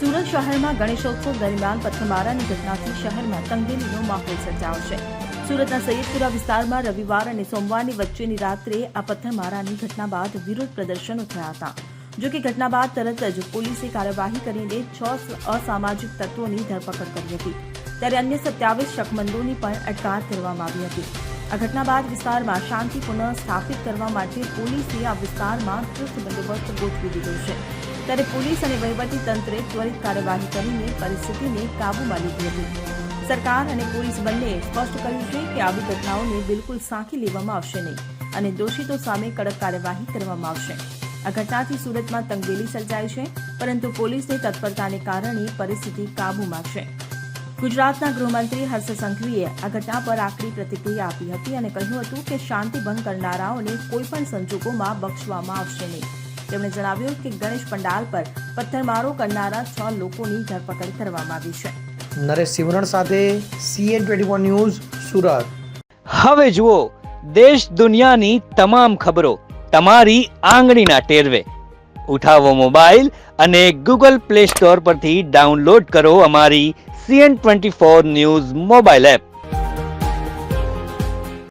શહેરમાં ગણેશોત્સવ દરમિયાન પથ્થરમારાની ઘટનાથી શહેરમાં તંગદીલીનો માહોલ સર્જાયો સુરતના સૈયદપુરા વિસ્તારમાં રવિવાર અને સોમવારની વચ્ચેની રાત્રે આ પથ્થરમારાની ઘટના બાદ વિરોધ પ્રદર્શનો થયા હતા. જો કે ઘટના બાદ તરત જ પોલીસે કાર્યવાહી કરીને છ અસામાજિક તત્વોની ધરપકડ કરી હતી. ત્યારે અન્ય સત્યાવીસ શકમંદોની પણ અટકાયત કરવામાં આવી હતી. આ ઘટના બાદ વિસ્તારમાં શાંતિ પુનઃ સ્થાપિત કરવા માટે પોલીસે આ વિસ્તારમાં ચુસ્ત બંદોબસ્ત ગોઠવી દીધો છે. ત્યારે પોલીસ અને વહીવટી તંત્રે ત્વરિત કાર્યવાહી કરીને પરિસ્થિતિને કાબૂમાં લીધી હતી. સરકાર અને પોલીસ બંનેએ સ્પષ્ટ કર્યું છે કે આવી ઘટનાઓને બિલકુલ સાંખી લેવામાં આવશે નહીં અને દોષિતો સામે કડક કાર્યવાહી કરવામાં આવશે. આ ઘટનાથી સુરતમાં તંગેલી સર્જાઈ છે, પરંતુ પોલીસની તત્પરતાને કારણે પરિસ્થિતિ કાબૂમાં છે. ગુજરાતના ગૃહમંત્રી હર્ષ સંઘવીએ આ ઘટના પર આકરી પ્રતિક્રિયા આપી હતી અને કહ્યું હતું કે શાંતિ ભંગ કરનારાઓને કોઈપણ સંજોગોમાં બક્ષવામાં આવશે નહીં. તેમણે જણાવ્યું કે ગણેશ પંડાલ પર પથ્થરમારો કરનારા છ લોકોની ધરપકડ કરવામાં આવી છે. નરેશ સિવરણ સાથે CN twenty one news Surat. હવે જુઓ દેશ દુનિયાની તમામ ખબરો તમારી આંગળીના ટેરવે. ઉઠાવો મોબાઈલ અને ગૂગલ પ્લે સ્ટોર પરથી ડાઉનલોડ કરો અમારી CN twenty four news mobile app